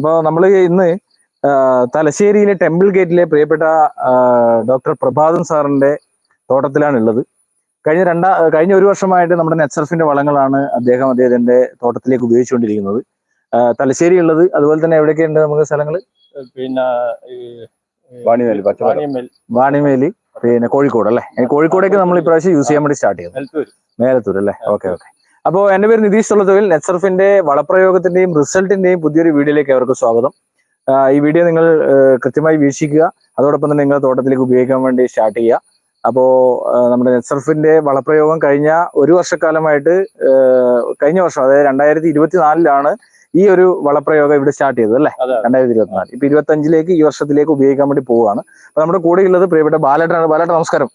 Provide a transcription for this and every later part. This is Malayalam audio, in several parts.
അപ്പോൾ നമ്മൾ ഇന്ന് തലശ്ശേരിയിലെ ടെമ്പിൾ ഗേറ്റിലെ പ്രിയപ്പെട്ട ഡോക്ടർ പ്രഭാതൻ സാറിന്റെ തോട്ടത്തിലാണ് ഉള്ളത് കഴിഞ്ഞ രണ്ടാ കഴിഞ്ഞ ഒരു വർഷമായിട്ട് നമ്മുടെ നെറ്റ്സർഫിന്റെ വളങ്ങളാണ് അദ്ദേഹം അദ്ദേഹത്തിന്റെ തോട്ടത്തിലേക്ക് ഉപയോഗിച്ചുകൊണ്ടിരിക്കുന്നത്. തലശ്ശേരി ഉള്ളത് അതുപോലെ തന്നെ എവിടെയൊക്കെ ഉണ്ട് നമുക്ക് സ്ഥലങ്ങൾ പിന്നെ വാണിമേലി വാണിമേലി. പിന്നെ കോഴിക്കോട് അല്ലേ? കോഴിക്കോടേക്ക് നമ്മൾ ഇപ്രാവശ്യം യൂസ് ചെയ്യാൻ വേണ്ടി സ്റ്റാർട്ട് ചെയ്തു. മേലത്തൂർ അല്ലേ? Okay okay. അപ്പോൾ എന്റെ പേര് നിതീഷ് തൊള്ളത്തൊഴിൽ നെറ്റ്സർഫിന്റെ വളപ്രയോഗത്തിന്റെയും റിസൾട്ടിന്റെയും പുതിയൊരു വീഡിയോയിലേക്ക് അവർക്ക് സ്വാഗതം. ഈ വീഡിയോ നിങ്ങൾ കൃത്യമായി വീക്ഷിക്കുക. അതോടൊപ്പം തന്നെ നിങ്ങൾ തോട്ടത്തിലേക്ക് ഉപയോഗിക്കാൻ വേണ്ടി സ്റ്റാർട്ട് ചെയ്യുക. അപ്പോ നമ്മുടെ നെറ്റ്സർഫിന്റെ വളപ്രയോഗം കഴിഞ്ഞ ഒരു വർഷക്കാലമായിട്ട് കഴിഞ്ഞ വർഷം അതായത് രണ്ടായിരത്തി ഇരുപത്തിനാലിലാണ് ഈ ഒരു വളപ്രയോഗം ഇവിടെ സ്റ്റാർട്ട് ചെയ്തത് അല്ലേ? രണ്ടായിരത്തി ഇരുപത്തിനാല് ഇപ്പൊ ഇരുപത്തി അഞ്ചിലേക്ക് ഈ വർഷത്തിലേക്ക് ഉപയോഗിക്കാൻ വേണ്ടി പോവുകയാണ്. അപ്പൊ നമ്മുടെ കൂടെ ഉള്ളത് പ്രിയപ്പെട്ട ബാലേട്ടനാണ്. ബാലേട്ടൻ നമസ്കാരം.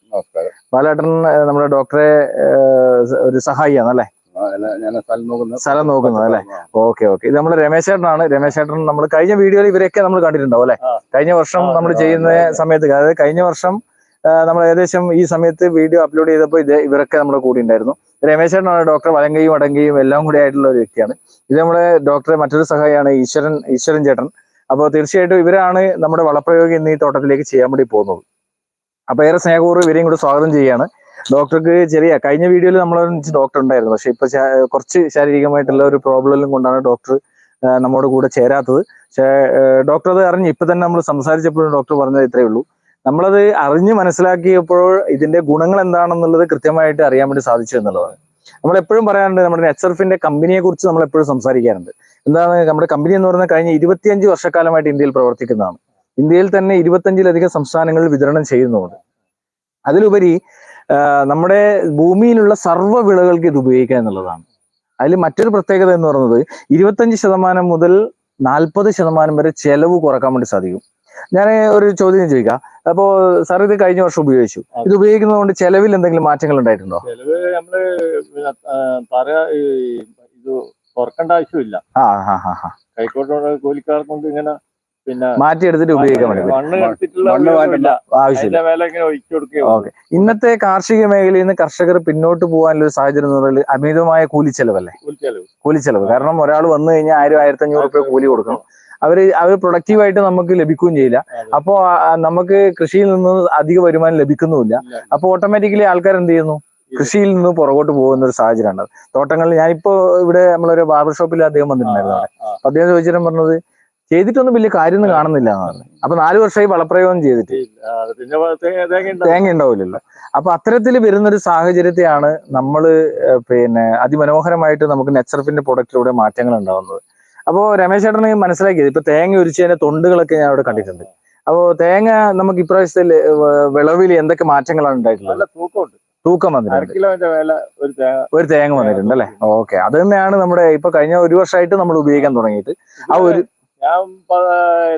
ബാലേട്ടൻ നമ്മുടെ ഡോക്ടറെ ഒരു സഹായിയാണ് അല്ലേ? സ്ഥലം നോക്കുന്നത്. അല്ലെ. Okay okay. ഇത് നമ്മുടെ രമേശ് ചേട്ടനാണ്. രമേശ് ചേട്ടൻ നമ്മൾ കഴിഞ്ഞ വീഡിയോയിൽ ഇവരെയൊക്കെ നമ്മൾ കണ്ടിട്ടുണ്ടാവും അല്ലെ? കഴിഞ്ഞ വർഷം നമ്മൾ ചെയ്യുന്ന. സമയത്ത് അതായത് കഴിഞ്ഞ വർഷം നമ്മൾ ഏകദേശം ഈ സമയത്ത് വീഡിയോ അപ്ലോഡ് ചെയ്തപ്പോൾ ഇത് ഇവരൊക്കെ നമ്മുടെ കൂടെ ഉണ്ടായിരുന്നു. രമേശ് ചേട്ടനാണ് ഡോക്ടർ. വലങ്കയും അടങ്കയും എല്ലാം കൂടി ആയിട്ടുള്ള ഒരു വ്യക്തിയാണ്. ഇത് നമ്മുടെ ഡോക്ടറെ മറ്റൊരു സഹായിയാണ് ഈശ്വരൻ ഈശ്വരൻ ചേട്ടൻ. അപ്പോൾ തീർച്ചയായിട്ടും ഇവരാണ് നമ്മുടെ വളപ്രയോഗം ഇന്ന് ഈ തോട്ടത്തിലേക്ക് ചെയ്യാൻ വേണ്ടി പോകുന്നത്. അപ്പൊ ഏറെ സ്നേഹപൂർവം ഇവരെയും കൂടി സ്വാഗതം ചെയ്യാണ്. ഡോക്ടർക്ക് ചെറിയ കഴിഞ്ഞ വീഡിയോയിൽ നമ്മൾ ഡോക്ടർ ഉണ്ടായിരുന്നു. പക്ഷെ ഇപ്പൊ കുറച്ച് ശാരീരികമായിട്ടുള്ള ഒരു പ്രോബ്ലം കൊണ്ടാണ് ഡോക്ടർ നമ്മുടെ കൂടെ ചേരാത്തത്. പക്ഷേ ഡോക്ടർ അത് അറിഞ്ഞ് ഇപ്പൊ തന്നെ നമ്മൾ സംസാരിച്ചപ്പോഴും ഡോക്ടർ പറഞ്ഞത് ഇത്രയേ ഉള്ളൂ. നമ്മളത് അറിഞ്ഞ് മനസ്സിലാക്കിയപ്പോൾ ഇതിന്റെ ഗുണങ്ങൾ എന്താണെന്നുള്ളത് കൃത്യമായിട്ട് അറിയാൻ വേണ്ടി സാധിച്ചു എന്നുള്ളതാണ്. നമ്മൾ എപ്പോഴും പറയാറുണ്ട് നമ്മുടെ നെറ്റ്സർഫിന്റെ കമ്പനിയെ കുറിച്ച് നമ്മൾ എപ്പോഴും സംസാരിക്കാറുണ്ട്. എന്താണ് നമ്മുടെ കമ്പനി എന്ന് പറഞ്ഞാൽ കഴിഞ്ഞ ഇരുപത്തിയഞ്ച് വർഷക്കാലമായിട്ട് ഇന്ത്യയിൽ പ്രവർത്തിക്കുന്നതാണ്. ഇന്ത്യയിൽ തന്നെ ഇരുപത്തഞ്ചിലധികം സംസ്ഥാനങ്ങളിൽ വിതരണം ചെയ്യുന്നുണ്ട്. അതിലുപരി നമ്മുടെ ഭൂമിയിലുള്ള സർവ വിളകൾക്ക് ഇത് ഉപയോഗിക്കുക എന്നുള്ളതാണ്. അതിൽ മറ്റൊരു പ്രത്യേകത എന്ന് പറയുന്നത് ഇരുപത്തഞ്ച് ശതമാനം മുതൽ നാൽപ്പത് ശതമാനം വരെ ചെലവ് കുറയ്ക്കാൻ വേണ്ടി സാധിക്കും. ഞാൻ ഒരു ചോദ്യം ചോദിക്കാം. അപ്പോ സാർ ഇത് കഴിഞ്ഞ വർഷം ഉപയോഗിച്ചു. ഇത് ഉപയോഗിക്കുന്നത് കൊണ്ട് ചെലവിൽ എന്തെങ്കിലും മാറ്റങ്ങൾ ഉണ്ടായിട്ടുണ്ടോ? ചെലവ് നമ്മൾ പറയാ ഇത് തുറക്കേണ്ട ആവശ്യമില്ല. ആ ഹാ ഹാ ഹാ കൈക്കോട്ടോടെ കൂലിക്കാർ കൊണ്ട് ഇങ്ങനെ മാറ്റിയെടുത്തിട്ട് ഉപയോഗിക്കാൻ വേണ്ടി പറ്റും. മണ്ണ് എടുത്തിട്ടുള്ള മണ്ണ് ഉപയോഗമില്ല ആവശ്യമില്ല. അതിന്റെ മേലെ ഇങ്ങനെ ഒഴിച്ചു കൊടുക്കുകയോ ഓക്കെ. ഇന്നത്തെ കാർഷിക മേഖലയിൽ നിന്ന് കർഷകർ പിന്നോട്ട് പോകാനുള്ള ഒരു സാഹചര്യം എന്ന് പറയുന്നത് അമിതമായ കൂലിച്ചെലവല്ലേ കൂലിച്ചെലവ് ചെലവ്. കാരണം ഒരാൾ വന്നു കഴിഞ്ഞാൽ ആയിരം ആയിരത്തി അഞ്ഞൂറ് രൂപ കൂലി കൊടുക്കണം. അവർ അവർ പ്രൊഡക്റ്റീവായിട്ട് നമുക്ക് ലഭിക്കുകയും ചെയ്യില്ല. അപ്പോ നമുക്ക് കൃഷിയിൽ നിന്ന് അധിക വരുമാനം ലഭിക്കുന്നുമില്ല. അപ്പൊ ഓട്ടോമാറ്റിക്കലി ആൾക്കാർ എന്ത് ചെയ്യുന്നു? കൃഷിയിൽ നിന്ന് പുറകോട്ട് പോകുന്ന ഒരു സാഹചര്യമാണ്. തോട്ടങ്ങളിൽ ഞാനിപ്പോ ഇവിടെ നമ്മളൊരു ബാർബർ ഷോപ്പിൽ അദ്ദേഹം വന്നിട്ടുണ്ടായിരുന്നു അദ്ദേഹം ചോദിച്ചിട്ട് പറഞ്ഞത് ചെയ്തിട്ടൊന്നും വലിയ കാര്യമൊന്നും കാണുന്നില്ല എന്ന് പറഞ്ഞു അപ്പൊ നാലു വർഷമായി വളപ്രയോഗം ചെയ്തിട്ട്. തേങ്ങ തേങ്ങ ഉണ്ടാവും. തേങ്ങ ഉണ്ടാവില്ലല്ലോ. അപ്പൊ അത്തരത്തിൽ വരുന്നൊരു സാഹചര്യത്തെയാണ് നമ്മൾ പിന്നെ അതിമനോഹരമായിട്ട് നമുക്ക് നെച്ചർഫിന്റെ പ്രൊഡക്റ്റിലൂടെ മാറ്റങ്ങൾ ഉണ്ടാവുന്നത്. അപ്പോ രമേശ് ചേട്ടന് മനസ്സിലാക്കിയത് ഇപ്പൊ തേങ്ങ ഒരിച്ചതിന്റെ തൊണ്ടുകളൊക്കെ ഞാൻ അവിടെ കണ്ടിട്ടുണ്ട്. അപ്പോ തേങ്ങ നമുക്ക് ഇപ്രാവശ്യത്തിൽ വിളവിൽ എന്തൊക്കെ മാറ്റങ്ങളാണ് ഉണ്ടായിട്ടുള്ളത്? തൂക്കം വന്നിട്ടുണ്ട്. ഒരു തേങ്ങ വന്നിട്ടുണ്ട് അല്ലെ? ഓക്കെ. അത് തന്നെയാണ് നമ്മുടെ ഇപ്പൊ കഴിഞ്ഞ ഒരു വർഷമായിട്ട് നമ്മൾ ഉപയോഗിക്കാൻ തുടങ്ങിയിട്ട്. ആ ഒരു ഞാൻ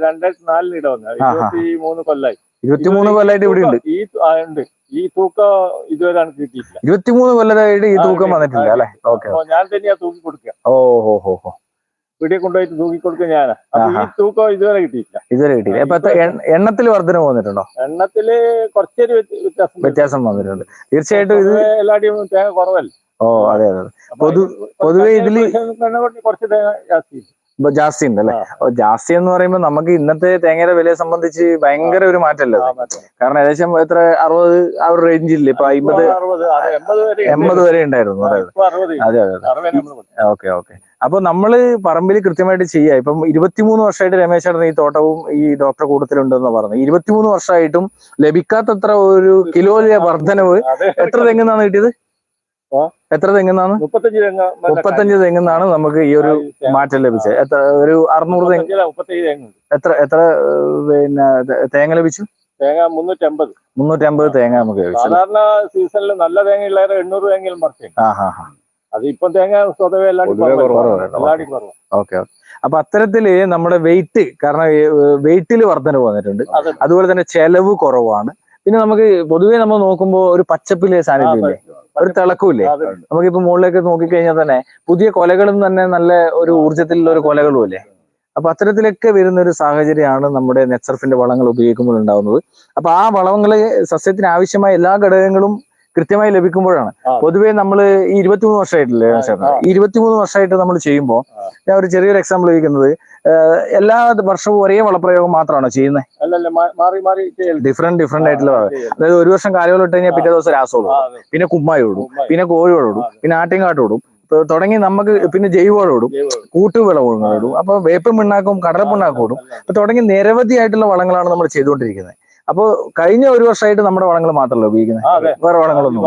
രണ്ടായിരത്തി നാലിന് ഇട വന്ന. ഇരുപത്തി മൂന്ന് കൊല്ലായി. ഇരുപത്തിമൂന്ന് കൊല്ലായിട്ട് ഇവിടെ ഉണ്ട്. ഈ ഉണ്ട്. ഈ തൂക്കം ഇതുവരെ എനിക്ക് കിട്ടിയിട്ടില്ല. ഇരുപത്തിമൂന്ന് കൊല്ലമായിട്ട് ഈ തൂക്കം. വന്നിട്ടില്ല അല്ലെ? ഓക്കെ ഞാൻ തന്നെയാ തൂക്കി കൊടുക്കുക ഓ ഹോ ഹോ ഹോ. വീട്ടിൽ കൊണ്ടുപോയിട്ട് തൂക്കി കൊടുക്കുക ഞാൻ ഈ തൂക്കം ഇതുവരെ കിട്ടിയിട്ടില്ല. ഇതുവരെ കിട്ടിയില്ല. എണ്ണ- എണ്ണത്തിൽ വർധന വന്നിട്ടുണ്ടോ? എണ്ണത്തിൽ കുറച്ചൊരു വ്യത്യാസം വ്യത്യാസം വന്നിട്ടുണ്ട്. തീർച്ചയായിട്ടും ഇത് എല്ലാടിയും തേങ്ങ കുറവല്ലേ? ഓ അതെ അതെ പൊതു- പൊതുവേ ഇതിൽ കുറച്ച് തേങ്ങ ജാസ്തി ജാസ്തി ഉണ്ട് അല്ലെ. ജാസ്തി എന്ന് പറയുമ്പോൾ നമുക്ക് ഇന്നത്തെ തേങ്ങയുടെ വിലയെ സംബന്ധിച്ച് ഭയങ്കര ഒരു മാറ്റമല്ലേ. കാരണം ഏകദേശം എത്ര അറുപത് ആ ഒരു റേഞ്ചില്ലേ ഇപ്പൊ അമ്പത് എൺപത് വരെ ഉണ്ടായിരുന്നു. അതെ അതെ. അതെ. Okay okay. അപ്പൊ നമ്മൾ പറമ്പിൽ കൃത്യമായിട്ട് ചെയ്യാം. ഇപ്പം ഇരുപത്തിമൂന്ന് വർഷമായിട്ട് രമേശ് ചേട്ടൻ ഈ തോട്ടവും ഈ ഡോക്ടർ കൂട്ടത്തിലുണ്ടെന്ന് പറഞ്ഞു ഇരുപത്തിമൂന്ന് വർഷമായിട്ടും ലഭിക്കാത്തത്ര ഒരു കിലോയിലെ വർധനവ് എത്ര തെങ്ങുന്നാണ് കിട്ടിയത്? എത്ര തെങ്ങുന്നാണ്? മുപ്പത്തഞ്ച് തെങ്ങ് മുപ്പത്തഞ്ച് തെങ്ങുന്നാണ് നമുക്ക് ഈ ഒരു മാറ്റം ലഭിച്ചത്. എത്ര ഒരു അറുന്നൂറ് തെങ്ങ്? എത്ര എത്ര പിന്നെ തേങ്ങ ലഭിച്ചു? തേങ്ങ മുന്നൂറ്റമ്പത്. മുന്നൂറ്റമ്പത് തേങ്ങ നമുക്ക് സാധാരണ സീസണിൽ നല്ല തേങ്ങ ഉള്ളവരെ എണ്ണൂറ് തേങ്ങയിലും പറിച്ചു അത് ഇപ്പം തേങ്ങ സ്വതവേ എല്ലാവരും ഓക്കെ. അപ്പൊ അത്തരത്തിൽ നമ്മുടെ വെയിറ്റ് കാരണം വെയിറ്റിൽ വർധന വന്നിട്ടുണ്ട്. അതുപോലെ തന്നെ ചെലവ് കുറവാണ്. പിന്നെ നമുക്ക് പൊതുവെ നമ്മൾ നോക്കുമ്പോൾ ഒരു പച്ചപ്പിലെ സാന്നിധ്യം ഇല്ലേ? ഒരു തിളക്കൂല്ലേ? നമുക്കിപ്പോ മുകളിലേക്ക് നോക്കിക്കഴിഞ്ഞാൽ തന്നെ പുതിയ കൊലകളും തന്നെ നല്ല ഒരു ഊർജത്തിലുള്ള ഒരു കൊലകളും അല്ലേ? അപ്പൊ അത്തരത്തിലൊക്കെ വരുന്ന ഒരു സാഹചര്യമാണ് നമ്മുടെ നെറ്റ്സർഫിന്റെ വളങ്ങൾ ഉപയോഗിക്കുമ്പോൾ ഉണ്ടാകുന്നത് അപ്പൊ ആ വളങ്ങൾ സസ്യത്തിന് ആവശ്യമായ എല്ലാ ഘടകങ്ങളും കൃത്യമായി ലഭിക്കുമ്പോഴാണ്. പൊതുവേ നമ്മൾ ഈ ഇരുപത്തിമൂന്ന് വർഷമായിട്ടില്ലേ ചേട്ടാ ഇരുപത്തിമൂന്ന് വർഷമായിട്ട് നമ്മൾ ചെയ്യുമ്പോൾ ഞാൻ ഒരു ചെറിയൊരു എക്സാമ്പിൾ ചോദിക്കുന്നത്. എല്ലാ വർഷവും ഒരേ വളപ്രയോഗം മാത്രമാണോ ചെയ്യുന്നത് അല്ലല്ല മാറി മാറി ചെയ്യൽ. ഡിഫറെന്റ് ഡിഫറെന്റ് ആയിട്ടുള്ള. അതായത് ഒരു വർഷം കാലുകൾ ഇട്ട് കഴിഞ്ഞാൽ പിറ്റേ ദിവസം രാസോടും പിന്നെ കുമ്മായോടും പിന്നെ കോഴിയോടും പിന്നെ ആട്ടിൻകാട്ടോടും തുടങ്ങി നമുക്ക് പിന്നെ ജൈവവളോടും ജൈവവളം. കൂട്ടുവിളവോടും അപ്പൊ വേപ്പും പിണ്ണാക്കും കടലപ്പിണ്ണാക്കോടും ഓടും അപ്പൊ തുടങ്ങി നിരവധി ആയിട്ടുള്ള വളങ്ങളാണ് നമ്മൾ ചെയ്തുകൊണ്ടിരിക്കുന്നത്. അപ്പൊ കഴിഞ്ഞ ഒരു വർഷമായിട്ട് നമ്മുടെ വളങ്ങൾ മാത്രമല്ല ഉപയോഗിക്കുന്നത്? വേറെ വളങ്ങളൊന്നും.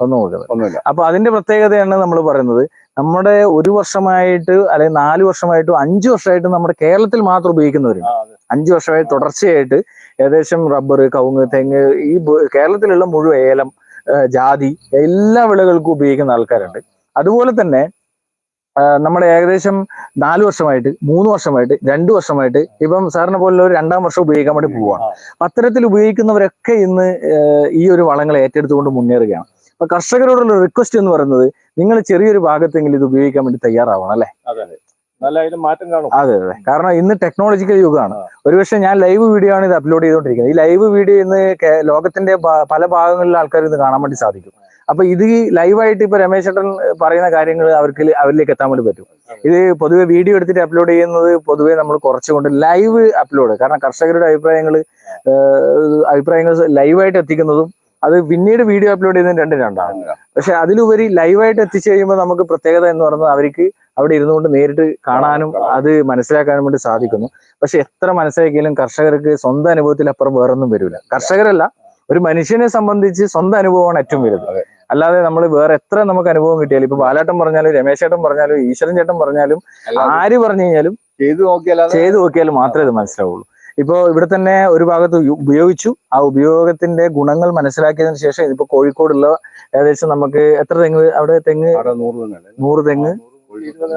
ഒന്നും ഒന്നുമില്ല. അപ്പൊ അതിന്റെ പ്രത്യേകതയാണ് നമ്മൾ പറയുന്നത്. നമ്മുടെ ഒരു വർഷമായിട്ട് അല്ലെങ്കിൽ നാല് വർഷമായിട്ടും അഞ്ചു വർഷമായിട്ടും നമ്മുടെ കേരളത്തിൽ മാത്രം ഉപയോഗിക്കുന്നവരുണ്ട്. അതെ. അഞ്ചു വർഷമായി തുടർച്ചയായിട്ട് ഏകദേശം റബ്ബർ കവുങ്ങ് തെങ്ങ് ഈ കേരളത്തിലുള്ള മുഴുവൻ ഏലം ജാതി എല്ലാ വിളകൾക്കും ഉപയോഗിക്കുന്ന ആൾക്കാരുണ്ട്. അതുപോലെ തന്നെ നമ്മുടെ ഏകദേശം നാല് വർഷമായിട്ട് മൂന്ന് വർഷമായിട്ട് രണ്ടു വർഷമായിട്ട് ഇപ്പം സാറിനെ പോലെ ഒരു രണ്ടാം വർഷം ഉപയോഗിക്കാൻ വേണ്ടി പോവുകയാണ് അത്തരത്തിൽ ഉപയോഗിക്കുന്നവരൊക്കെ ഇന്ന് ഈ ഒരു വളങ്ങൾ ഏറ്റെടുത്തുകൊണ്ട് മുന്നേറുകയാണ്. അപ്പൊ കർഷകരോടുള്ള റിക്വസ്റ്റ് എന്ന് പറയുന്നത് നിങ്ങൾ ചെറിയൊരു ഭാഗത്തെങ്കിലും ഇത് ഉപയോഗിക്കാൻ വേണ്ടി തയ്യാറാവണം അല്ലെ? അതെ അതെ. നല്ല അതിന് മാറ്റം കാണും. അതെ അതെ. കാരണം ഇന്ന് ടെക്നോളജിക്കൽ യുഗമാണ്. ഒരുപക്ഷെ ഞാൻ ലൈവ് വീഡിയോ ആണ് ഇത് അപ്ലോഡ് ചെയ്തുകൊണ്ടിരിക്കുന്നത്. ഈ ലൈവ് വീഡിയോ ഇന്ന് ലോകത്തിന്റെ പല ഭാഗങ്ങളിലെ ആൾക്കാർ ഇത് കാണാൻ വേണ്ടി സാധിക്കും. അപ്പൊ ഇത് ഈ ലൈവായിട്ട് ഇപ്പൊ രമേശ് ചേട്ടൻ പറയുന്ന കാര്യങ്ങൾ അവർക്ക് അവരിലേക്ക് എത്താൻ വേണ്ടി പറ്റും. ഇത് പൊതുവെ വീഡിയോ എടുത്തിട്ട് അപ്ലോഡ് ചെയ്യുന്നത് പൊതുവെ നമ്മൾ കുറച്ചുകൊണ്ട് ലൈവ് അപ്ലോഡ് കാരണം കർഷകരുടെ അഭിപ്രായങ്ങൾ അഭിപ്രായങ്ങൾ ലൈവായിട്ട് എത്തിക്കുന്നതും അത് പിന്നീട് വീഡിയോ അപ്ലോഡ് ചെയ്യുന്നതും രണ്ടും രണ്ടാണ്. പക്ഷെ അതിലുപരി ലൈവായിട്ട് എത്തിച്ചു കഴിയുമ്പോൾ നമുക്ക് പ്രത്യേകത എന്ന് പറയുന്നത് അവർക്ക് അവിടെ ഇരുന്നുകൊണ്ട് നേരിട്ട് കാണാനും അത് മനസ്സിലാക്കാനും വേണ്ടി സാധിക്കുന്നു. പക്ഷെ എത്ര മനസ്സിലാക്കിയാലും കർഷകർക്ക് സ്വന്തം അനുഭവത്തിൽ അപ്പുറം വേറൊന്നും വരില്ല കർഷകരല്ല ഒരു മനുഷ്യനെ സംബന്ധിച്ച് സ്വന്തം അനുഭവമാണ് ഏറ്റവും വലുത്. അല്ലാതെ നമ്മൾ വേറെ എത്ര നമുക്ക് അനുഭവം കിട്ടിയാലും ഇപ്പൊ ബാലാട്ടൻ പറഞ്ഞാലും രമേശ് ചേട്ടൻ പറഞ്ഞാലും ഈശ്വരൻ ചേട്ടൻ പറഞ്ഞാലും ആര് പറഞ്ഞു കഴിഞ്ഞാലും ചെയ്തു നോക്കിയാൽ ചെയ്തു നോക്കിയാൽ മാത്രമേ ഇത് മനസ്സിലാവുള്ളൂ. ഇപ്പോ ഇവിടെ തന്നെ ഒരു ഭാഗത്ത് ഉപയോഗിച്ചു. ആ ഉപയോഗത്തിന്റെ ഗുണങ്ങൾ മനസ്സിലാക്കിയതിന് ശേഷം ഇതിപ്പോ കോഴിക്കോടുള്ള ഏകദേശം നമുക്ക് എത്ര തെങ്ങ്? അവിടെ തെങ്ങ് നൂറ് തെങ്ങ്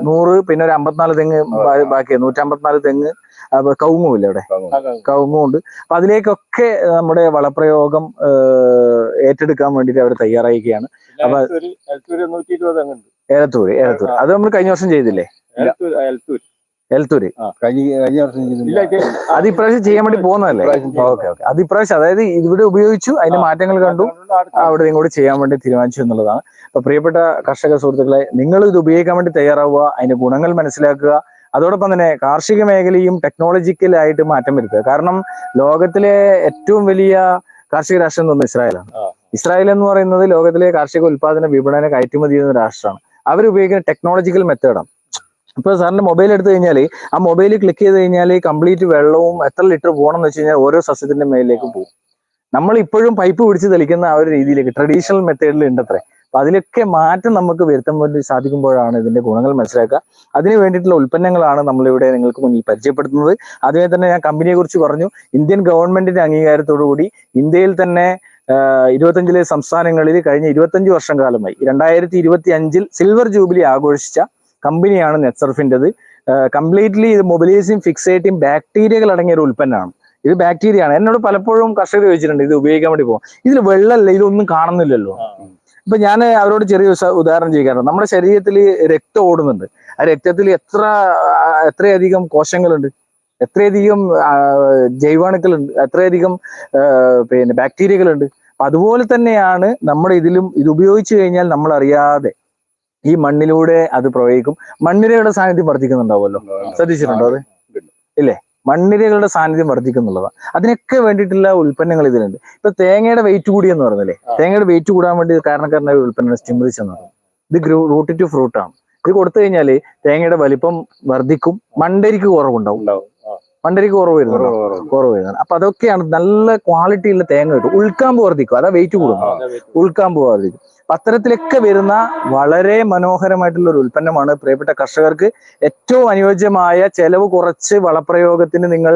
നൂറ് പിന്നെ ഒരു അമ്പത്തിനാല് തെങ്ങ് ബാക്കി നൂറ്റമ്പത്തിനാല് തെങ്ങ് അപ്പൊ കവുങ്ങും ഇല്ല അവിടെ? ആകാം. കവുങ്ങും. ഉണ്ട് അപ്പൊ അതിലേക്കൊക്കെ നമ്മുടെ വളപ്രയോഗം ഏറ്റെടുക്കാൻ വേണ്ടിയിട്ട് അവർ തയ്യാറായിരിക്കുകയാണ്. അപ്പൊ- ഏലത്തൂര് ഏലത്തൂര് അത് നമ്മൾ കഴിഞ്ഞ വർഷം ചെയ്തില്ലേ? ചെയ്- അത് ഇപ്രാവശ്യം ചെയ്യാൻ വേണ്ടി പോകുന്നതല്ലേ? Okay okay. അത് ഇപ്രാവശ്യം അതായത് ഇവിടെ ഉപയോഗിച്ചു അതിന്റെ മാറ്റങ്ങൾ കണ്ടു. അവിടെ ഇങ്ങോട്ട് ചെയ്യാൻ വേണ്ടി തീരുമാനിച്ചു എന്നുള്ളതാണ്. അപ്പൊ പ്രിയപ്പെട്ട കർഷക സുഹൃത്തുക്കളെ നിങ്ങൾ ഇത് ഉപയോഗിക്കാൻ വേണ്ടി തയ്യാറാവുക അതിന്റെ ഗുണങ്ങൾ മനസ്സിലാക്കുക. അതോടൊപ്പം തന്നെ കാർഷിക മേഖലയും ടെക്നോളജിക്കലായിട്ട് മാറ്റം വരുത്തുക. കാരണം ലോകത്തിലെ ഏറ്റവും വലിയ കാർഷിക രാഷ്ട്രം എന്ന് ഇസ്രായേലാണ്. ഇസ്രായേൽ എന്ന് പറയുന്നത് ലോകത്തിലെ കാർഷിക ഉൽപാദന വിപണന കയറ്റുമതി ചെയ്യുന്ന രാഷ്ട്രമാണ്. അവരുപയോഗിക്കുന്ന ടെക്നോളജിക്കൽ മെത്തേഡാണ് ഇപ്പൊ സാറിന്റെ മൊബൈൽ എടുത്തു കഴിഞ്ഞാൽ ആ മൊബൈൽ ക്ലിക്ക് ചെയ്ത് കഴിഞ്ഞാൽ കംപ്ലീറ്റ് വെള്ളവും എത്ര ലിറ്റർ പോകണം എന്ന് വെച്ച് കഴിഞ്ഞാൽ ഓരോ സസ്യത്തിന്റെ മേലിലേക്ക് പോകും. നമ്മൾ ഇപ്പോഴും പൈപ്പ് പിടിച്ച് തെളിക്കുന്ന ആ ഒരു രീതിയിലേക്ക് ട്രഡീഷണൽ മെത്തേഡിൽ ഉണ്ടത്രേ. അപ്പൊ അതിലൊക്കെ മാറ്റം നമുക്ക് വരുത്താൻ വേണ്ടി സാധിക്കുമ്പോഴാണ് ഇതിന്റെ ഗുണങ്ങൾ മനസ്സിലാക്കുക. അതിന് വേണ്ടിയിട്ടുള്ള ഉൽപ്പന്നങ്ങളാണ് നമ്മളിവിടെ നിങ്ങൾക്ക് മുന്നിൽ പരിചയപ്പെടുത്തുന്നത്. അതുപോലെ തന്നെ ഞാൻ കമ്പനിയെ കുറിച്ച് പറഞ്ഞു. ഇന്ത്യൻ ഗവൺമെന്റിന്റെ അംഗീകാരത്തോടു കൂടി ഇന്ത്യയിൽ തന്നെ ഇരുപത്തഞ്ചിലെ സംസ്ഥാനങ്ങളിൽ കഴിഞ്ഞ ഇരുപത്തഞ്ച് വർഷം കാലമായി രണ്ടായിരത്തി ഇരുപത്തി അഞ്ചിൽ സിൽവർ ജൂബിലി ആഘോഷിച്ച കമ്പനിയാണ് നെറ്റ്സർഫിന്റെത്. കംപ്ലീറ്റ്ലി ഇത് മൊബിലൈസിങ് ഫിക്സേറ്റും ബാക്ടീരിയകൾ അടങ്ങിയ ഒരു ഉൽപ്പന്നമാണ്. ഇത് ബാക്ടീരിയ ആണ് എന്നോട് പലപ്പോഴും കർഷകർ ചോദിച്ചിട്ടുണ്ട് ഇത് ഉപയോഗിക്കാൻ വേണ്ടി പോകും. ഇതിൽ വെള്ളമല്ല ഇതൊന്നും കാണുന്നില്ലല്ലോ. ഇപ്പൊ ഞാൻ അവരോട് ചെറിയ ഉദാഹരണം ചെയ്യാറുണ്ട് നമ്മുടെ ശരീരത്തിൽ രക്തം ഓടുന്നുണ്ട്. ആ രക്തത്തിൽ എത്ര എത്രയധികം കോശങ്ങളുണ്ട്? എത്രയധികം ജൈവാണുക്കളുണ്ട്? എത്രയധികം പിന്നെ ബാക്ടീരിയകളുണ്ട്? അപ്പൊ അതുപോലെ തന്നെയാണ് നമ്മുടെ ഇതിലും ഇത് ഉപയോഗിച്ചു കഴിഞ്ഞാൽ നമ്മൾ അറിയാതെ ഈ മണ്ണിലൂടെ അത് പ്രവഹിക്കും. മണ്ണിരയുടെ സാന്നിധ്യം വർദ്ധിക്കുന്നുണ്ടാവുമല്ലോ? ശ്രദ്ധിച്ചിട്ടുണ്ടോ അത്? ഇല്ലേ? മണ്ണിരകളുടെ സാന്നിധ്യം വർദ്ധിക്കുന്നുള്ളതാണ് അതിനൊക്കെ വേണ്ടിയിട്ടുള്ള ഉൽപ്പന്നങ്ങൾ ഇതിലുണ്ട്. ഇപ്പൊ തേങ്ങയുടെ വെയിറ്റ് കൂടി എന്ന് പറഞ്ഞല്ലേ തേങ്ങയുടെ വെയിറ്റ് കൂടാൻ വേണ്ടി കാരണക്കാരനായ ഒരു ഉൽപ്പന്നം സ്റ്റിമുലിസ് എന്ന് ഇത് റൂട്ട് ടു ഫ്രൂട്ട് ആണ്. ഇത് കൊടുത്തു കഴിഞ്ഞാൽ തേങ്ങയുടെ വലിപ്പം വർദ്ധിക്കും മണ്ടരിക്ക് കുറവുണ്ടാവും. മണ്ടരിക്ക് കുറവ് വരുന്നുണ്ടോ? കുറവ് വരുന്നത് അപ്പൊ അതൊക്കെയാണ് നല്ല ക്വാളിറ്റിയുള്ള തേങ്ങ കിട്ടും. ഉൾക്കാമ്പ് വർദ്ധിക്കും അതാ വെയിറ്റ് കൂടും. ഉൾക്കാമ്പ് വർദ്ധിക്കും അത്തരത്തിലൊക്കെ വരുന്ന വളരെ മനോഹരമായിട്ടുള്ള ഒരു ഉൽപ്പന്നമാണ് പ്രിയപ്പെട്ട കർഷകർക്ക് ഏറ്റവും അനുയോജ്യമായ ചെലവ് കുറച്ച് വളപ്രയോഗത്തിന് നിങ്ങൾ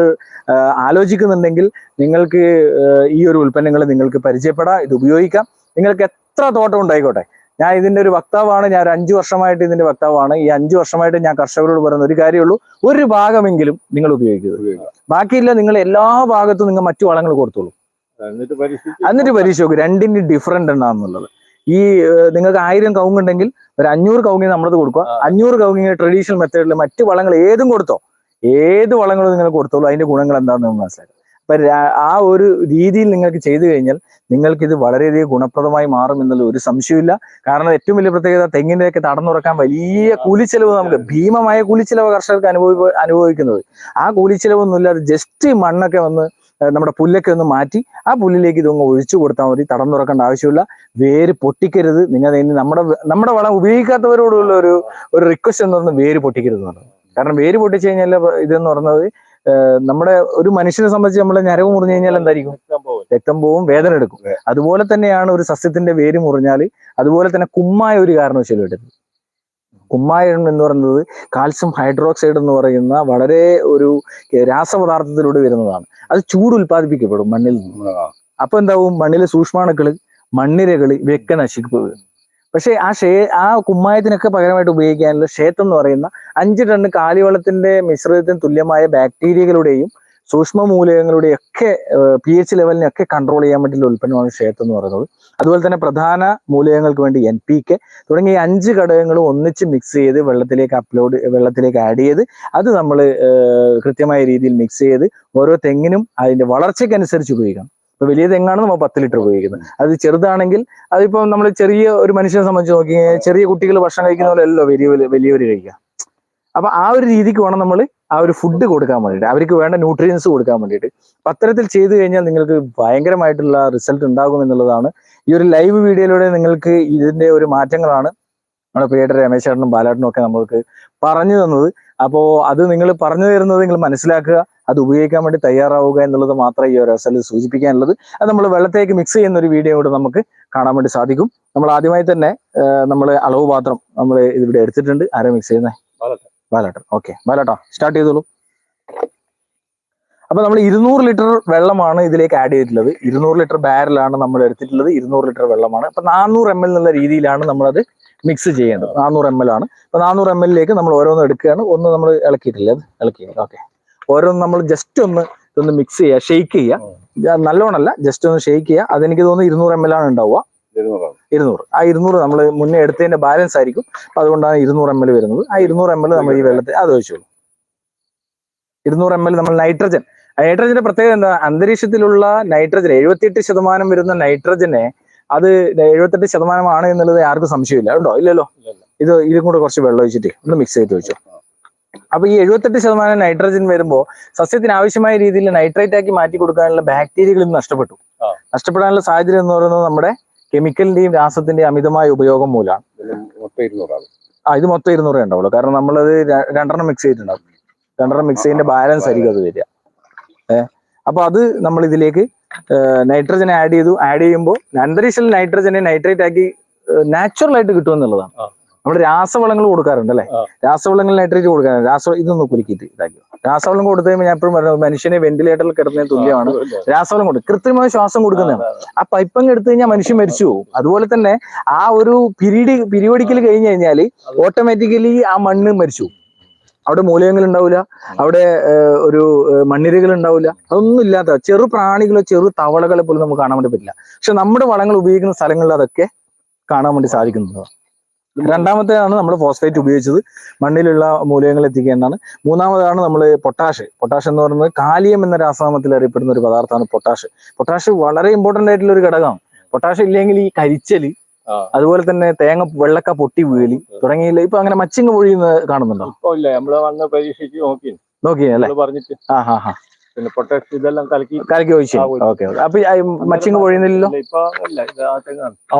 ആലോചിക്കുന്നുണ്ടെങ്കിൽ നിങ്ങൾക്ക് ഈ ഒരു ഉൽപ്പന്നങ്ങൾ നിങ്ങൾക്ക് പരിചയപ്പെടാം. ഇത് ഉപയോഗിക്കാം. നിങ്ങൾക്ക് എത്ര തോട്ടം ഉണ്ടായിക്കോട്ടെ? ഞാൻ ഇതിന്റെ ഒരു വക്താവാണ്. ഞാൻ ഒരു അഞ്ചു വർഷമായിട്ട് ഇതിന്റെ വക്താവാണ്. ഈ അഞ്ചു വർഷമായിട്ട് ഞാൻ കർഷകരോട് പറയുന്ന ഒരു കാര്യമുള്ളൂ ഒരു ഭാഗമെങ്കിലും നിങ്ങൾ ഉപയോഗിക്കുക. ബാക്കിയില്ല നിങ്ങൾ എല്ലാ ഭാഗത്തും നിങ്ങൾ മറ്റു വളങ്ങൾ കൊടുത്തോളൂ. എന്നിട്ട് പരീക്ഷ നോക്കും. രണ്ടിന്റെ ഡിഫറന്റ് എന്നാന്നുള്ളത് ഈ നിങ്ങൾക്ക് ആയിരം കവുങ്ങുണ്ടെങ്കിൽ ഒരു അഞ്ഞൂറ് കവുങ്ങി നമ്മളത് കൊടുക്കുക. അഞ്ഞൂറ് കവുങ്ങി ട്രഡീഷണൽ മെത്തേഡിൽ മറ്റു വളങ്ങൾ ഏതും കൊടുത്തോ. ഏത് വളങ്ങളും നിങ്ങൾ കൊടുത്തോളൂ. അതിന്റെ ഗുണങ്ങൾ എന്താണെന്ന് രാ- ആ ഒരു രീതിയിൽ നിങ്ങൾക്ക് ചെയ്തു കഴിഞ്ഞാൽ നിങ്ങൾക്ക് ഇത് വളരെയധികം ഗുണപ്രദമായി മാറും എന്നുള്ള ഒരു സംശയമില്ല കാരണം ഏറ്റവും വലിയ പ്രത്യേകത തെങ്ങിന്റെയൊക്കെ തടന്നുറക്കാൻ വലിയ കൂലിച്ചെലവ് നമുക്ക് ഭീമമായ കൂലിച്ചെലവ് കർഷകർക്ക് അനുഭവ അനുഭവിക്കുന്നത്. ആ കൂലിച്ചെലവൊന്നുമില്ല ഇല്ലാതെ ജസ്റ്റ് മണ്ണൊക്കെ വന്ന് നമ്മുടെ പുല്ലൊക്കെ ഒന്ന് മാറ്റി ആ പുല്ലിലേക്ക് ഇതൊന്ന് ഒഴിച്ചു കൊടുത്താൽ മതി തടന്നുറക്കേണ്ട ആവശ്യമില്ല. വേര് പൊട്ടിക്കരുത്. നിങ്ങൾ നമ്മുടെ നമ്മുടെ വളം ഉപയോഗിക്കാത്തവരോടുള്ള ഒരു ഒരു റിക്വസ്റ്റ് എന്ന് പറഞ്ഞാൽ വേര് പൊട്ടിക്കരുത് എന്നുള്ളത് കാരണം വേര് പൊട്ടിച്ചു കഴിഞ്ഞാൽ ഇതെന്ന് ഏഹ് നമ്മുടെ ഒരു മനുഷ്യനെ സംബന്ധിച്ച് നമ്മളെ ഞരവ് മുറിഞ്ഞു കഴിഞ്ഞാൽ എന്തായിരിക്കും? രക്തം. പോവും. വേദന എടുക്കും. അതുപോലെ തന്നെയാണ് ഒരു സസ്യത്തിന്റെ വേര് മുറിഞ്ഞാൽ അതുപോലെ തന്നെ കുമ്മായ ഒരു കാരണവശാലും എടുക്കും. കുമ്മായം എന്ന് പറയുന്നത് കാൽസ്യം ഹൈഡ്രോക്സൈഡ് എന്ന് പറയുന്ന വളരെ ഒരു രാസപദാർത്ഥത്തിലൂടെ വരുന്നതാണ്. അത് ചൂട് ഉൽപ്പാദിപ്പിക്കപ്പെടും മണ്ണിൽ നിന്ന്. അപ്പൊ എന്താവും? മണ്ണിലെ സൂക്ഷ്മാണുക്കൾ മണ്ണിരകൾ ഇവയൊക്കെ നശിക്കപ്പെടും പക്ഷേ ആ ഷേ ആ കുമ്മായത്തിനൊക്കെ പകരമായിട്ട് ഉപയോഗിക്കാനുള്ള ഷേത്ത് എന്ന് പറയുന്ന അഞ്ച് ടൺ കാലിവളത്തിന്റെ മിശ്രിതത്തിന് തുല്യമായ ബാക്ടീരിയകളുടെയും സൂക്ഷ്മ മൂലകങ്ങളുടെയും ഒക്കെ പി എച്ച് ലെവലിനെ ഒക്കെ കൺട്രോൾ ചെയ്യാൻ പറ്റുന്ന ഉൽപ്പന്നമാണ് ഷേത്ത് എന്ന് പറയുന്നത്. അതുപോലെ തന്നെ പ്രധാന മൂലകങ്ങൾക്ക് വേണ്ടി എൻ പി കെ തുടങ്ങിയ അഞ്ച് ഘടകങ്ങളും ഒന്നിച്ച് മിക്സ് ചെയ്ത് വെള്ളത്തിലേക്ക് അപ്ലോഡ് വെള്ളത്തിലേക്ക് ആഡ് ചെയ്ത് അത് നമ്മൾ കൃത്യമായ രീതിയിൽ മിക്സ് ചെയ്ത് ഓരോ തെങ്ങിനും അതിന്റെ വളർച്ചയ്ക്കനുസരിച്ച് ഉപയോഗിക്കണം. ഇപ്പൊ വലിയ തെങ്ങാണ് നമ്മൾ പത്ത് ലിറ്റർ ഉപയോഗിക്കുന്നത്. അത് ചെറുതാണെങ്കിൽ അതിപ്പോ നമ്മൾ ചെറിയ ഒരു മനുഷ്യനെ സംബന്ധിച്ച് നോക്കി ചെറിയ കുട്ടികൾ ഭക്ഷണം കഴിക്കുന്ന പോലെ അല്ലല്ലോ വലിയ വലിയവർ കഴിക്കുക. അപ്പൊ ആ ഒരു രീതിക്ക് വേണം നമ്മൾ ആ ഒരു ഫുഡ് കൊടുക്കാൻ വേണ്ടിയിട്ട്. അവർക്ക് വേണ്ട ന്യൂട്രിയൻസ് കൊടുക്കാൻ വേണ്ടിയിട്ട്. പത്തരത്തിൽ ചെയ്തു കഴിഞ്ഞാൽ നിങ്ങൾക്ക് ഭയങ്കരമായിട്ടുള്ള റിസൾട്ട് ഉണ്ടാകും എന്നുള്ളതാണ് ഈ ഒരു ലൈവ് വീഡിയോയിലൂടെ നിങ്ങൾക്ക് ഇതിന്റെ ഒരു മാറ്റങ്ങളാണ് നമ്മുടെ പ്രിയേട്ടർ രമേശ് ചേട്ടനും ബാലാട്ടനും ഒക്കെ നമ്മൾക്ക് പറഞ്ഞു തന്നത്. അപ്പോ അത് നിങ്ങൾ പറഞ്ഞു തരുന്നത് നിങ്ങൾ മനസ്സിലാക്കുക. അത് ഉപയോഗിക്കാൻ വേണ്ടി തയ്യാറാവുക എന്നുള്ളത് മാത്രമേ ഈ ഒരു അവസരത്തിൽ സൂചിപ്പിക്കാനുള്ളത്. അത് നമ്മൾ വെള്ളത്തേക്ക് മിക്സ് ചെയ്യുന്ന ഒരു വീഡിയോ കൂടെ നമുക്ക് കാണാൻ വേണ്ടി സാധിക്കും. നമ്മൾ ആദ്യമായി തന്നെ നമ്മൾ അളവ് പാത്രം നമ്മൾ ഇതിവിടെ എടുത്തിട്ടുണ്ട്. ആരാ മിക്സ് ചെയ്യുന്നത്. ബാലേട്ടൻ. ഓക്കെ. ബാലേട്ടാ സ്റ്റാർട്ട് ചെയ്തോളൂ. അപ്പൊ നമ്മൾ ഇരുന്നൂറ് ലിറ്റർ വെള്ളമാണ് ഇതിലേക്ക് ആഡ് ചെയ്തിട്ടുള്ളത്. ഇരുന്നൂറ് ലിറ്റർ ബാരലാണ് നമ്മൾ എടുത്തിട്ടുള്ളത്. ഇരുന്നൂറ് ലിറ്റർ വെള്ളമാണ്. അപ്പൊ നാനൂറ് എം എൽ എന്നുള്ള രീതിയിലാണ് നമ്മളത് മിക്സ് ചെയ്യേണ്ടത്. നാനൂറ് എം എൽ ആണ്. അപ്പൊ നാനൂറ് എം എല്ലിലേക്ക് നമ്മൾ ഓരോന്ന് എടുക്കുകയാണ്. ഒന്ന് നമ്മൾ ഇളക്കിയിട്ടില്ല അത്? ഇളക്കിയില്ല ഓക്കെ. ഓരോന്ന് നമ്മൾ ജസ്റ്റ് ഒന്ന് ഇതൊന്ന് മിക്സ് ചെയ്യുക ഷെയ്ക്ക് ചെയ്യുക. നല്ലോണമല്ല ജസ്റ്റ് ഒന്ന് ഷെയ്ക്ക് ചെയ്യുക. അതെനിക്ക് തോന്നുന്നു ഇരുന്നൂറ് എം എൽ ആണ് ഉണ്ടാവുക. ഇരുന്നൂറ്. ആ ഇരുന്നൂറ് നമ്മൾ മുന്നേ എടുത്തതിന്റെ ബാലൻസ് ആയിരിക്കും. അതുകൊണ്ടാണ് ഇരുന്നൂറ് എം എൽ വരുന്നത്. ആ ഇരുന്നൂറ് എം എൽ നമ്മൾ ഈ വെള്ളത്തിൽ അത് ഒഴിച്ചോളൂ. ഇരുന്നൂറ് എം എൽ നമ്മൾ നൈട്രജൻ നൈട്രജന്റെ പ്രത്യേകത എന്താ? അന്തരീക്ഷത്തിലുള്ള നൈട്രജൻ എഴുപത്തിയെട്ട് ശതമാനം വരുന്ന നൈട്രജനെ അത് എഴുപത്തെട്ട് ശതമാനമാണ് എന്നുള്ളത് ആർക്കും സംശയമില്ല. ഉണ്ടോ? ഇല്ലല്ലോ? ഇല്ലല്ല. ഇത് ഇതും കൂടെ കുറച്ച് വെള്ളം ഒഴിച്ചിട്ട് ഒന്ന് മിക്സ് ചെയ്ത് വെച്ചോ അപ്പൊ ഈ എഴുപത്തെട്ട് ശതമാനം നൈട്രജൻ വരുമ്പോൾ സസ്യത്തിന് ആവശ്യമായ രീതിയിൽ നൈട്രേറ്റ് ആക്കി മാറ്റി കൊടുക്കാനുള്ള ബാക്ടീരിയകൾ ഇന്ന് നഷ്ടപ്പെട്ടു. നഷ്ടപ്പെടാനുള്ള സാഹചര്യം എന്ന് പറയുന്നത് നമ്മുടെ കെമിക്കലിന്റെയും രാസത്തിന്റെയും അമിതമായ ഉപയോഗം മൂലമാണ്. ആ ഇത് മൊത്തം ഇരുന്നൂറ് ഉണ്ടാവുള്ളൂ. കാരണം നമ്മളത് രണ്ടെണ്ണം മിക്സ് ചെയ്തിട്ടുണ്ടാവും. രണ്ടെണ്ണം മിക്സ് ചെയ്യുന്ന ബാലൻസ് ആയിരിക്കും അത് വരിക. ഏഹ് അപ്പൊ അത് നമ്മൾ ഇതിലേക്ക് നൈട്രജൻ ആഡ് ചെയ്തു. ആഡ് ചെയ്യുമ്പോൾ അന്തരീക്ഷത്തിൽ നൈട്രജനെ നൈട്രേറ്റ് ആക്കി നാച്ചുറൽ ആയിട്ട് കിട്ടും എന്നുള്ളതാണ്. ആ. നമ്മൾ രാസവളങ്ങൾ കൊടുക്കാറുണ്ട് അല്ലെ? രാസവളങ്ങൾ നൈട്രേറ്റ് കൊടുക്കാറുണ്ട്. രാസ ഇതൊന്ന് കുലുക്കിയിട്ട് ഇതാക്കി. രാസവളം കൊടുത്തു കഴിയുമ്പോൾ ഞാൻ എപ്പോഴും പറയുന്നത് മനുഷ്യനെ വെന്റിലേറ്ററിൽ കിടന്നതിന് തുല്യമാണ്. രാസവളം കൊടുക്കും കൃത്യമായ ശ്വാസം കൊടുക്കുന്നതാണ്. ആ പൈപ്പങ്ങ് എടുത്തു കഴിഞ്ഞാൽ മനുഷ്യൻ മരിച്ചു പോകും. അതുപോലെ തന്നെ ആ ഒരു പിരീഡ് പിരിയോടിക്കൽ കഴിഞ്ഞു കഴിഞ്ഞാൽ ഓട്ടോമാറ്റിക്കലി ആ മണ്ണ് മരിച്ചു അവിടെ മൂലകങ്ങൾ ഉണ്ടാവില്ല അവിടെ ഒരു മണ്ണിരകൾ ഉണ്ടാവില്ല അതൊന്നും ഇല്ലാത്ത ചെറു പ്രാണികളോ ചെറു തവളകളെ പോലും നമുക്ക് കാണാൻ വേണ്ടി പറ്റില്ല. പക്ഷെ നമ്മുടെ വളങ്ങൾ ഉപയോഗിക്കുന്ന സ്ഥലങ്ങളിൽ അതൊക്കെ കാണാൻ വേണ്ടി സാധിക്കുന്നതാണ്. രണ്ടാമത്തേതാണ് നമ്മൾ ഫോസ്ഫേറ്റ് ഉപയോഗിച്ചത് മണ്ണിലുള്ള മൂലകങ്ങൾ എത്തിക്കുക എന്നാണ്. മൂന്നാമതാണ് നമ്മൾ പൊട്ടാഷ് പൊട്ടാഷ് എന്ന് പറയുന്നത് കാലിയം എന്ന രാസനാമത്തിൽ അറിയപ്പെടുന്ന ഒരു പദാർത്ഥമാണ് പൊട്ടാഷ് പൊട്ടാഷ് വളരെ ഇമ്പോർട്ടന്റ് ആയിട്ടുള്ള ഒരു ഘടകമാണ്. പൊട്ടാഷ് ഇല്ലെങ്കിൽ ഈ കരിച്ചൽ അതുപോലെ തന്നെ തേങ്ങ വെള്ളക്ക പൊട്ടി വീളി തുടങ്ങിയില്ല? ഇപ്പൊ അങ്ങനെ മച്ചിങ് പൊഴിയുന്ന കാണുന്നുണ്ടോ? ഇല്ല. നമ്മൾ വന്ന് പരീക്ഷിച്ച് നോക്കി നോക്കി അല്ലേ? പറഞ്ഞിട്ട്. ആ ഹാ ഹാ. പിന്നെ പൊട്ടാഷ് ഇതെല്ലാം കലക്കി കലക്കി ഒഴിച്ചു. ഓക്കെ അപ്പൊ മച്ചിങ് പൊഴിയുന്നില്ലല്ലോ? ഇപ്പൊ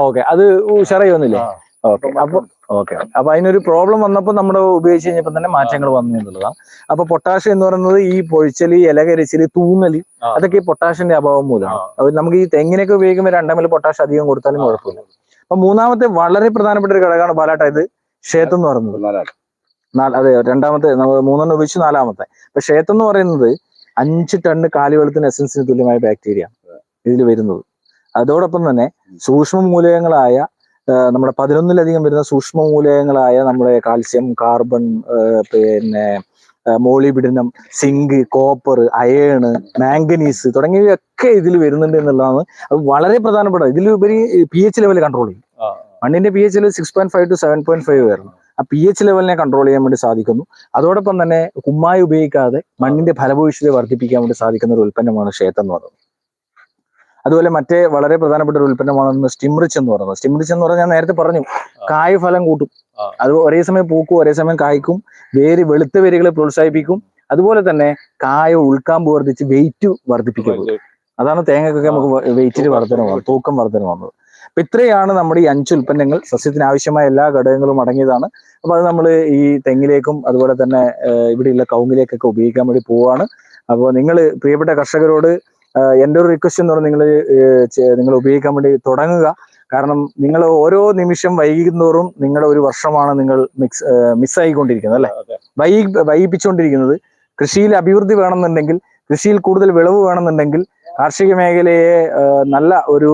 ഓക്കെ. അത് ഉഷാറായി ആ. ഓക്കെ അപ്പൊ ഓക്കെ അപ്പൊ അതിനൊരു പ്രോബ്ലം വന്നപ്പോൾ നമ്മൾ ഉപയോഗിച്ച് കഴിഞ്ഞപ്പോൾ തന്നെ മാറ്റങ്ങൾ വന്നു എന്നുള്ളതാണ്. അപ്പൊ പൊട്ടാഷ്യം എന്ന് പറയുന്നത് ഈ പൊഴിച്ചൽ ഇലകരിച്ചൽ തൂങ്ങലി അതൊക്കെ ഈ പൊട്ടാഷ്യന്റെ അഭാവം മൂലമാണ്. നമുക്ക് ഈ തെങ്ങിനൊക്കെ ഉപയോഗിക്കുമ്പോൾ രണ്ടാമത് പൊട്ടാഷ് അധികം കൊടുത്താലും കുഴപ്പമില്ല. അപ്പൊ മൂന്നാമത്തെ വളരെ പ്രധാനപ്പെട്ട ഒരു ഘടകമാണ് ബാലാട്ട ഇത് ക്ഷേത്രം എന്ന് പറയുന്നത്. അതെ രണ്ടാമത്തെ നമ്മൾ മൂന്നെണ്ണം ഉപയോഗിച്ച് നാലാമത്തെ. അപ്പൊ ക്ഷേത്രം എന്ന് പറയുന്നത് അഞ്ച് ടണ്ണ് കാലിവെള്ളത്തിന് എസൻസിന് തുല്യമായ ബാക്ടീരിയ ഇതിൽ വരുന്നത്. അതോടൊപ്പം തന്നെ സൂക്ഷ്മ മൂലകങ്ങളായ നമ്മുടെ പതിനൊന്നിലധികം വരുന്ന സൂക്ഷ്മ മൂലകങ്ങളായ നമ്മുടെ കാൽസ്യം കാർബൺ പിന്നെ molybdenum zinc copper iron manganese തുടങ്ങിയവയൊക്കെ ഇതിൽ വരുന്നുണ്ട് എന്നുള്ളതാണ്. അത് വളരെ പ്രധാനപ്പെട്ട ഇതിലുപരി പി എച്ച് ലെവൽ കൺട്രോൾ ചെയ്യും മണ്ണിന്റെ P H level six point five to seven point five വരണം. ആ പി എച്ച് ലെവലിനെ കൺട്രോൾ ചെയ്യാൻ വേണ്ടി സാധിക്കുന്നു. അതോടൊപ്പം തന്നെ കുമ്മായി ഉപയോഗിക്കാതെ മണ്ണിന്റെ ഫലഭൂയിഷ്ഠത വർദ്ധിപ്പിക്കാൻ വേണ്ടി സാധിക്കുന്ന ഒരു ഉൽപ്പന്നമാണ് ക്ഷേത്രം എന്ന് പറയുന്നത്. അതുപോലെ മറ്റേ വളരെ പ്രധാനപ്പെട്ട ഒരു ഉൽപ്പന്നമാണ് സ്റ്റിംറിച്ച് എന്ന് പറയുന്നത്. സ്റ്റിംറിച്ച് എന്ന് പറഞ്ഞാൽ ഞാൻ നേരത്തെ പറഞ്ഞു കായ് ഫലം കൂട്ടും. അത് ഒരേ സമയം പൂക്കും ഒരേ സമയം കായ്ക്കും വേര് വെളുത്ത വേരുകളെ പ്രോത്സാഹിപ്പിക്കും. അതുപോലെ തന്നെ കായ ഉൾക്കാമ്പ് വർദ്ധിച്ച് വെയിറ്റ് വർദ്ധിപ്പിക്കുന്നത് അതാണ് തേങ്ങക്കൊക്കെ നമുക്ക് വെയിറ്റിൽ വർധന വന്നത് തൂക്കം. വർധന വന്നത്. അപ്പൊ ഇത്രയാണ് നമ്മുടെ ഈ അഞ്ച് ഉൽപ്പന്നങ്ങൾ. സസ്യത്തിന് ആവശ്യമായ എല്ലാ ഘടകങ്ങളും അടങ്ങിയതാണ്. അപ്പൊ അത് നമ്മൾ ഈ തെങ്ങിലേക്കും അതുപോലെ തന്നെ ഇവിടെയുള്ള കൗങ്ങിലേക്കൊക്കെ ഉപയോഗിക്കാൻ വേണ്ടി പോവാണ്. അപ്പോൾ നിങ്ങൾ പ്രിയപ്പെട്ട കർഷകരോട് എന്റെ ഒരു റിക്വസ്റ്റ് എന്ന് പറഞ്ഞാൽ നിങ്ങൾ നിങ്ങൾ ഉപയോഗിക്കാൻ വേണ്ടി തുടങ്ങുക. കാരണം നിങ്ങൾ ഓരോ നിമിഷം വൈകുന്നോറും നിങ്ങളുടെ ഒരു വർഷമാണ് നിങ്ങൾ മിക്സ് മിസ്സായിക്കൊണ്ടിരിക്കുന്നത് അല്ലെ. വൈകി വൈകിപ്പിച്ചുകൊണ്ടിരിക്കുന്നത്. കൃഷിയിൽ അഭിവൃദ്ധി വേണമെന്നുണ്ടെങ്കിൽ കൃഷിയിൽ കൂടുതൽ വിളവ് വേണമെന്നുണ്ടെങ്കിൽ കാർഷിക മേഖലയെ നല്ല ഒരു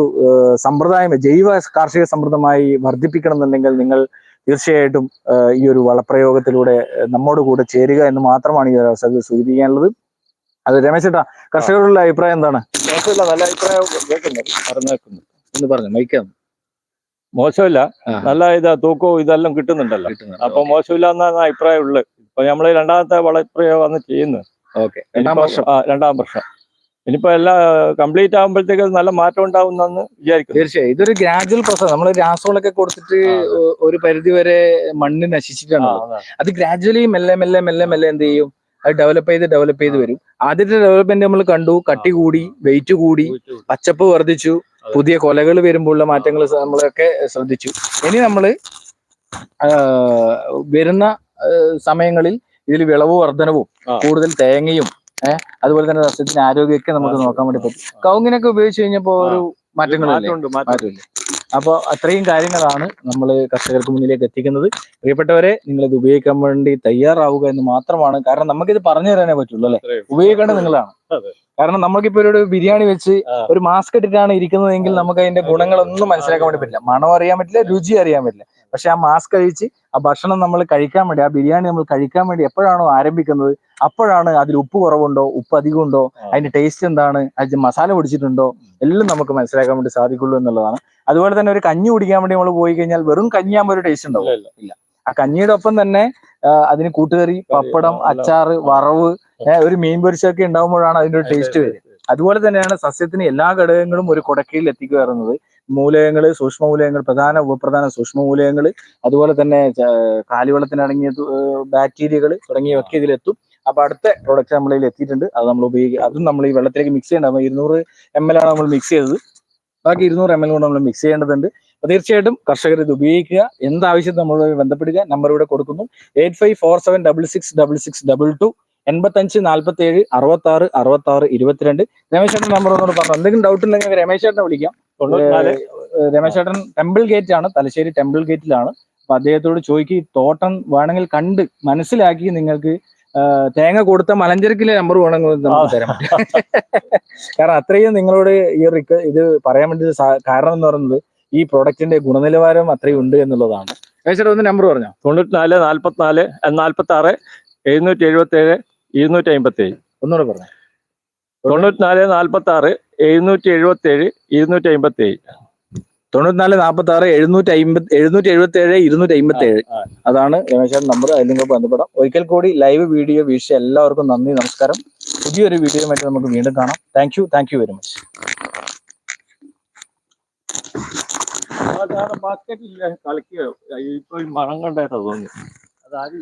സമ്പ്രദായം ജൈവ കാർഷിക സമ്പ്രദമായി വർദ്ധിപ്പിക്കണം എന്നുണ്ടെങ്കിൽ നിങ്ങൾ തീർച്ചയായിട്ടും ഈ ഒരു വളപ്രയോഗത്തിലൂടെ നമ്മോട് കൂടെ ചേരുക എന്ന് മാത്രമാണ് ഈ ഒരു അവസരത്തിൽ സൂചിപ്പിക്കാനുള്ളത്. അത് രമേശ് ചേട്ടാ കർഷകരുടെ അഭിപ്രായം എന്താണ്? മോശമില്ല നല്ല അഭിപ്രായം പറഞ്ഞേക്കുന്നു. എന്ന് പറഞ്ഞു മൈക്കാം മോശമില്ല. നല്ല ഇതാ തൂക്കവും ഇതെല്ലാം കിട്ടുന്നുണ്ടല്ലോ. അപ്പൊ മോശമില്ല എന്നാണ് അഭിപ്രായം ഉള്ളത് ഇപ്പൊ നമ്മൾ രണ്ടാമത്തെ വളപ്രയോഗമാണ് ചെയ്യുന്നത്. ഓക്കെ. രണ്ടാം വർഷം. ആ, രണ്ടാം വർഷം. ഇനിയിപ്പോ എല്ലാം കംപ്ലീറ്റ് ആകുമ്പോഴത്തേക്ക് നല്ല മാറ്റം ഉണ്ടാവുന്നെന്ന് വിചാരിക്കും തീർച്ചയായും. ഇതൊരു ഗ്രാജുവൽ പ്രോസസ് നമ്മൾ രാസവളൊക്കെ കൊടുത്തിട്ട് ഒരു പരിധി വരെ മണ്ണ് നശിച്ചിട്ടാണ് അത് ഗ്രാജുവലി മെല്ലെ മെല്ലെ മെല്ലെ മെല്ലെ എന്ത് ചെയ്യും? അത് ഡെവലപ്പ് ചെയ്ത് ഡെവലപ്പ് ചെയ്ത്. വരും. ആദ്യത്തെ ഡെവലപ്മെന്റ് നമ്മൾ കണ്ടു കട്ടി കൂടി വെയിറ്റ് കൂടി പച്ചപ്പ് വർദ്ധിച്ചു. പുതിയ കൊലകൾ വരുമ്പോഴുള്ള മാറ്റങ്ങൾ നമ്മളൊക്കെ ശ്രദ്ധിച്ചു. ഇനി നമ്മൾ വരുന്ന സമയങ്ങളിൽ ഇതിൽ വിളവ് വർധനവും. കൂടുതൽ തേങ്ങയും ഏഹ് അതുപോലെ തന്നെ സസ്യത്തിന്റെ ആരോഗ്യമൊക്കെ നമുക്ക് നോക്കാൻ വേണ്ടി പറ്റും. കവുങ്ങിനൊക്കെ ഉപയോഗിച്ച് കഴിഞ്ഞപ്പോ ഒരു മാറ്റങ്ങളുണ്ട് മാറ്റമില്ല? അപ്പോൾ അത്രയും കാര്യങ്ങളാണ് നമ്മൾ കർഷകർക്ക് മുന്നിലേക്ക് എത്തിക്കുന്നത്. പ്രിയപ്പെട്ടവരെ നിങ്ങൾ ഇത് ഉപയോഗിക്കാൻ വേണ്ടി തയ്യാറാവുക എന്ന് മാത്രമാണ്. കാരണം നമുക്കിത് പറഞ്ഞു തരാനേ പറ്റുള്ളൂ അല്ലെ? ഉപയോഗിക്കേണ്ടത് നിങ്ങളാണ്. കാരണം നമുക്കിപ്പോ ഒരു ബിരിയാണി വെച്ച് ഒരു മാസ്ക് ഇട്ടിട്ടാണ് ഇരിക്കുന്നതെങ്കിൽ നമുക്ക് അതിന്റെ അതെ. ഗുണങ്ങളൊന്നും മനസ്സിലാക്കാൻ വേണ്ടി പറ്റില്ല. മണം അറിയാൻ പറ്റില്ല രുചി അറിയാൻ പറ്റില്ല. പക്ഷെ ആ മാസ്ക് കഴിച്ച് ആ ഭക്ഷണം നമ്മൾ കഴിക്കാൻ വേണ്ടി ആ ബിരിയാണി നമ്മൾ കഴിക്കാൻ വേണ്ടി എപ്പോഴാണോ ആരംഭിക്കുന്നത് അപ്പോഴാണ് അതിൽ ഉപ്പ് കുറവുണ്ടോ ഉപ്പ് അധികമുണ്ടോ അതിന്റെ ടേസ്റ്റ് എന്താണ് അതിന് മസാല പൊടിച്ചിട്ടുണ്ടോ എല്ലാം നമുക്ക് മനസ്സിലാക്കാൻ വേണ്ടി സാധിക്കുള്ളൂ എന്നുള്ളതാണ്. അതുപോലെ തന്നെ ഒരു കഞ്ഞി കുടിക്കാൻ വേണ്ടി നമ്മൾ പോയി കഴിഞ്ഞാൽ വെറും കഞ്ഞിയാകുമ്പോൾ ഒരു ടേസ്റ്റ് ഉണ്ടാവും. ഇല്ല. ആ കഞ്ഞിയുടെ ഒപ്പം തന്നെ അതിന് കൂട്ടുകറി പപ്പടം അച്ചാറ് വറവ് ഒരു മീൻ പൊരിച്ചൊക്കെ ഉണ്ടാകുമ്പോഴാണ് അതിന്റെ ഒരു ടേസ്റ്റ് വരുന്നത് അതുപോലെ തന്നെയാണ് സസ്യത്തിന് എല്ലാ ഘടകങ്ങളും ഒരു കുടക്കയിൽ എത്തിക്കയറുന്നത് സൂക്ഷ്മ മൂലകങ്ങൾ പ്രധാന ഉപപ്രധാന സൂക്ഷ്മ മൂലകങ്ങൾ അതുപോലെ തന്നെ കാലിവെള്ളത്തിനടങ്ങിയ ബാക്ടീരിയകൾ തുടങ്ങിയവയൊക്കെ ഇതിലെത്തും. അപ്പൊ അടുത്ത പ്രൊഡക്റ്റ് നമ്മളിൽ എത്തിയിട്ടുണ്ട്. അത് നമ്മൾ ഉപയോഗിക്കുക അതും നമ്മൾ ഈ വെള്ളത്തിലേക്ക് മിക്സ് ചെയ്യേണ്ട ഇരുന്നൂറ് എം എൽ ആണ് നമ്മൾ മിക്സ് ചെയ്തത്. ബാക്കി ഇരുന്നൂറ് എം എൽ കൊണ്ട് നമ്മൾ മിക്സ് ചെയ്യേണ്ടതുണ്ട്. അപ്പൊ തീർച്ചയായിട്ടും കർഷകർ ഇത് ഉപയോഗിക്കുക. എന്താവശ്യം നമ്മൾ ബന്ധപ്പെടുക. നമ്പർ ഇവിടെ കൊടുക്കുന്നു. Eight five four seven double six double six double two എൺപത്തഞ്ച് നാല്പത്തി ഏഴ് അറുപത്തി ആറ് അറുപത്തി ആറ് ഇരുപത്തിരണ്ട്. രമേശ് നമ്പർ ഒന്നുകൂടെ പറഞ്ഞു. എന്തെങ്കിലും ഡൗട്ട് ഉണ്ടെങ്കിൽ രമേശ് ചേട്ടനെ വിളിക്കാം. ഏഹ് ടെമ്പിൾ ഗേറ്റ് ആണ്. തലശ്ശേരി ടെമ്പിൾ ഗേറ്റിലാണ്. അപ്പൊ അദ്ദേഹത്തോട് ചോദിക്കും തോട്ടം വേണമെങ്കിൽ കണ്ട് മനസ്സിലാക്കി നിങ്ങൾക്ക് തേങ്ങ കൊടുത്ത മലഞ്ചരക്കിലെ നമ്പർ വേണമെങ്കിൽ നമുക്ക് തരാൻ പറ്റും. കാരണം അത്രയും നിങ്ങളോട് ഈ റിക്ക് ഇത് പറയാൻ വേണ്ടി കാരണം എന്ന് പറയുന്നത് ഈ പ്രോഡക്റ്റിന്റെ ഗുണനിലവാരം അത്രയും ഉണ്ട് എന്നുള്ളതാണ്. ചേട്ടൻ ഒന്ന് നമ്പർ പറഞ്ഞോ? തൊണ്ണൂറ്റിനാല് നാല്പത്തിനാല് നാല്പത്തി ആറ് എഴുന്നൂറ്റി എഴുപത്തി ഏഴ് ഇരുന്നൂറ്റി അമ്പത്തി ഏഴ് ഒന്നുകൂടെ പറഞ്ഞു. തൊണ്ണൂറ്റിനാല് നാല്പത്തി ആറ് എഴുന്നൂറ്റി എഴുപത്തി ഏഴ് ഇരുന്നൂറ്റി അമ്പത്തി ഏഴ് തൊണ്ണൂറ്റിനാല് നാൽപ്പത്തി ആറ് എഴുന്നൂറ്റി അമ്പത്തി എഴുന്നൂറ്റി എഴുപത്തി ഏഴ് ഇരുന്നൂറ്റി അമ്പത്തി ഏഴ് അതാണ് രമേശൻ നമ്പർ അതിൽ നിങ്ങൾക്ക് ബന്ധപ്പെടാം. ഒരിക്കൽ കൂടി ലൈവ് വീഡിയോ വീഴ്ച എല്ലാവർക്കും നന്ദി നമസ്കാരം. പുതിയൊരു വീഡിയോയുമായിട്ട് നമുക്ക് വീണ്ടും കാണാം. Thank you thank you very much കളിക്കുക ഇപ്പൊ മണം കണ്ടായിട്ടാ തോന്നുന്നു. അത് ആരും